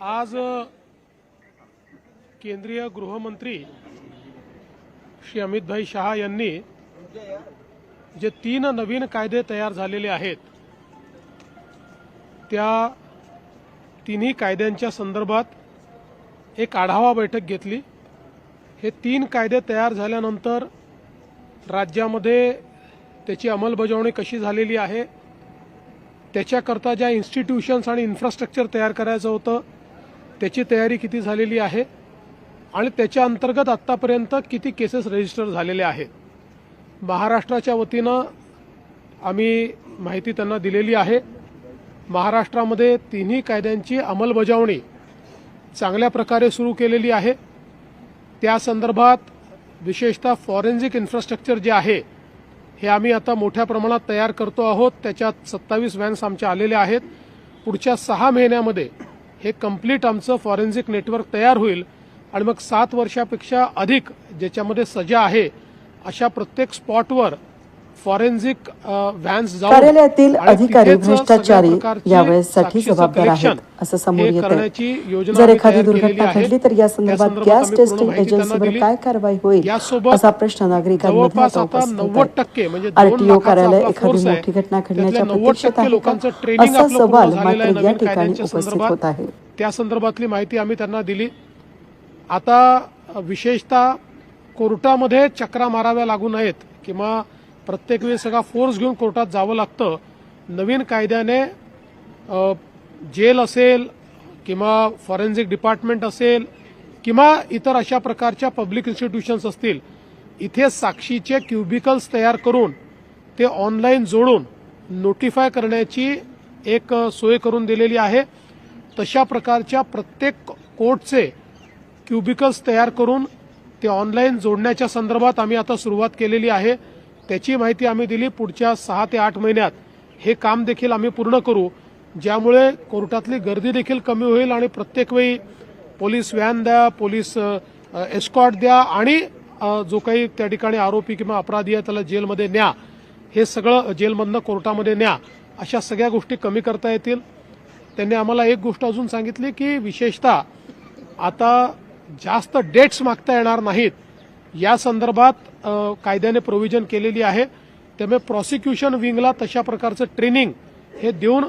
आज केंद्रीय गृहमंत्री श्री अमितभाई शहा यांनी जे तीन नवीन कायदे तयार झालेले आहेत त्या तिन्ही कायद्यांच्या संदर्भात एक आढावा बैठक घेतली. हे तीन कायदे तयार झाल्यानंतर राज्यामध्ये त्याची अंमलबजावणी कशी झालेली आहे त्याच्याकरता ज्या इन्स्टिट्यूशन्स आणि इन्फ्रास्ट्रक्चर तयार करायचं होतं त्याची तयारी किती झालेली आहे आणि त्याच्या अंतर्गत आत्तापर्यंत किती केसेस रजिस्टर झालेले आहेत. महाराष्ट्राच्या वतीनं आम्ही माहिती त्यांना दिलेली आहे. महाराष्ट्रामध्ये तिन्ही कायद्यांची अंमलबजावणी चांगल्या प्रकारे सुरू केलेली आहे. त्या संदर्भात विशेषतः फॉरेन्सिक इन्फ्रास्ट्रक्चर जे आहे हे आम्ही आता मोठ्या प्रमाणात तयार करतो आहोत. त्याच्यात सत्तावीस व्हॅन्स आमच्या आलेल्या आहेत. पुढच्या सहा महिन्यामध्ये हे कंप्लीट आमचं फॉरेन्सिक नेटवर्क तयार होईल आणि मग सात वर्षापेक्षा अधिक ज्याच्यामध्ये सजा आहे अशा प्रत्येक स्पॉटवर फॉरेन्सिक व्हॅन्स कार्यालयातील अधिकारी भ्रष्टाचारी यावेळेसाठी जबाबदार आहेत असं समोर येत आहे जर एखादी दुर्घटना. घडली तर या संदर्भात गॅस टेस्टिंग एजन्सीवर. काय कारवाई होईल असा प्रश्न नागरिकांमध्ये म्हणजे आरटीओ कार्यालय एखादी. मोठी घटना घडण्याच्या 90 प्रतीक्षेत आहे असा सवाल झालेलं मात्र या ठिकाणी उपस्थित. होत आहे त्या संदर्भातली माहिती आम्ही त्यांना दिली आता विशेषतः कोर्टामध्ये चक्रा माराव्या लागू नयेत किंवा प्रत्येक वेळी सगळा फोर्स घेऊन कोर्टात जावं लागतं. नवीन कायद्याने जेल असेल किंवा फॉरेन्सिक डिपार्टमेंट असेल किंवा इतर अशा प्रकारच्या पब्लिक इन्स्टिट्यूशन्स असतील इथे साक्षीचे क्युबिकल्स तयार करून ते ऑनलाईन जोडून नोटिफाय करण्याची एक सोय करून दिलेली आहे. तशा प्रकारच्या प्रत्येक कोर्टचे क्युबिकल्स तयार करून ते ऑनलाईन जोडण्याच्या संदर्भात आम्ही आता सुरुवात केलेली आहे. त्याची माहिती आम्ही दिली पुढच्या सहा ते आठ महिन्यात. हे काम देखील आम्ही पूर्ण करू. ज्यामुळे कोर्टातली गर्दी देखील कमी होईल आणि प्रत्येक वेळी पोलीस व्हॅन द्या पोलीस एस्कॉट द्या आणि जो काही त्या ठिकाणी आरोपी किंवा अपराधी आहे त्याला जेलमध्ये न्या. हे सगळं जेलमधनं कोर्टामध्ये न्या. अशा सगळ्या गोष्टी कमी करता येतील. त्यांनी आम्हाला एक गोष्ट अजून सांगितली की विशेषतः आता जास्त डेट्स मागता येणार नाहीत. या संदर्भात कायद्याने प्रोव्हिजन केलेली आहे. त्यामुळे प्रॉसिक्युशन विंगला तशा प्रकारचं ट्रेनिंग हे देऊन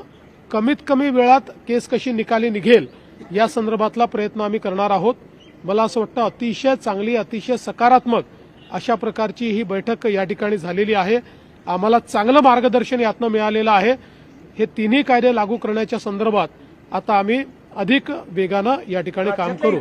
कमीत कमी वेळात केस कशी निकाली निघेल या संदर्भातला प्रयत्न आम्ही करणार आहोत. मला असं वाटतं अतिशय चांगली अतिशय सकारात्मक अशा प्रकारची ही बैठक या ठिकाणी झालेली आहे. आम्हाला चांगलं मार्गदर्शन यातनं मिळालेलं आहे. हे तिन्ही कायदे लागू करण्याच्या संदर्भात आता आम्ही अधिक वेगानं या ठिकाणी काम करू.